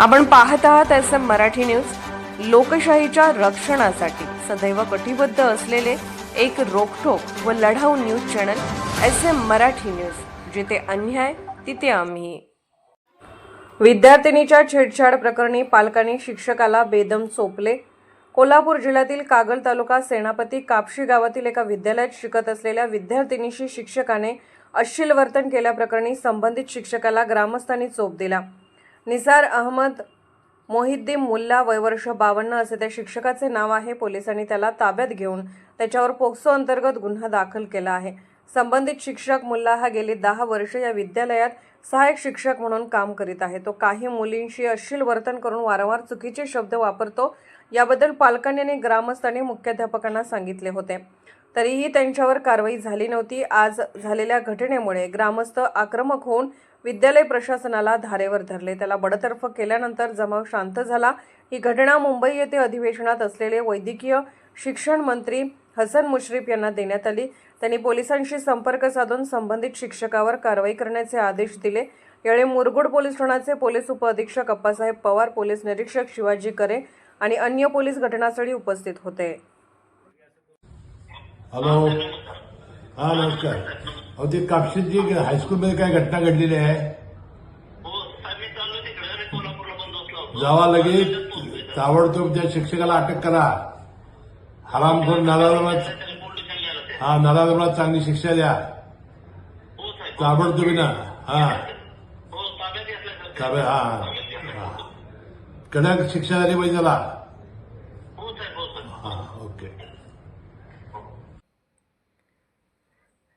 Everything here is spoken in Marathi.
आपण पाहत आहात एस एम मराठी न्यूज. लोकशाहीच्या रक्षणासाठी सदैव कटिबद्ध असलेले एक रोखोक व लढाऊ news channel S M Marathi news. जिथे अन्याय तिथे आम्ही. विद्यार्थिनीच्या छेडछाड प्रकरणी पालकांनी शिक्षकाला बेदम सोपले कोल्हापूर जिल्ह्यातील कागल तालुका सेनापती कापशी गावातील एका विद्यालयात शिकत असलेल्या विद्यार्थिनीशी शिक्षकाने अश्लील वर्तन केल्याप्रकरणी संबंधित शिक्षकाला ग्रामस्थांनी चोप दिला. निसार अहमद मोहिद्दीन मुल्ला वयवर्ष बावन्न असे त्या शिक्षकाचे नाव आहे. पोलिसांनी त्याला ताब्यात घेऊन त्याच्यावर पोक्सो अंतर्गत गुन्हा दाखल केला आहे. संबंधित शिक्षक मुल्ला हा गेली दहा वर्ष या विद्यालयात सहाय्यक शिक्षक म्हणून काम करीत आहे. तो काही मुलींशी अश्लील वर्तन करून वारंवार चुकीचे शब्द वापरतो. याबद्दल पालकांनी आणि ग्रामस्थांनी मुख्याध्यापकांना सांगितले होते. तरीही त्यांच्यावर कारवाई झाली नव्हती. आज झालेल्या घटनेमुळे ग्रामस्थ आक्रमक होऊन विद्यालय प्रशासनाला धारेवर धरले. त्याला बडतर्फ केल्यानंतर जमाव शांत झाला. ही घटना मुंबई येथे अधिवेशनात असलेले वैद्यकीय शिक्षण मंत्री हसन मुश्रीफ यांना देण्यात आली. त्यांनी पोलिसांशी संपर्क साधून संबंधित शिक्षकावर कारवाई करण्याचे आदेश दिले. यावेळी मुरगुड पोलीस ठाण्याचे पोलीस उपअधीक्षक अप्पासाहेब पवार पोलीस निरीक्षक शिवाजी करे आणि अन्य पोलीस घटनास्थळी उपस्थित होते. हॅलो हा नमस्कार. अहो ते कापशीची हायस्कूलमध्ये काय घटना घडलेली आहे? हो जावा लगेच. ताबडतोब त्या शिक्षकाला अटक करा. हरामखोर ते हा नालाजमात चांगली शिक्षा द्या. हो ताबडतोबी ना हा. हो ताब्यात हा. हा. कडक शिक्षा झाली पाहिजे त्याला हो साहेब हो साहेब हा okay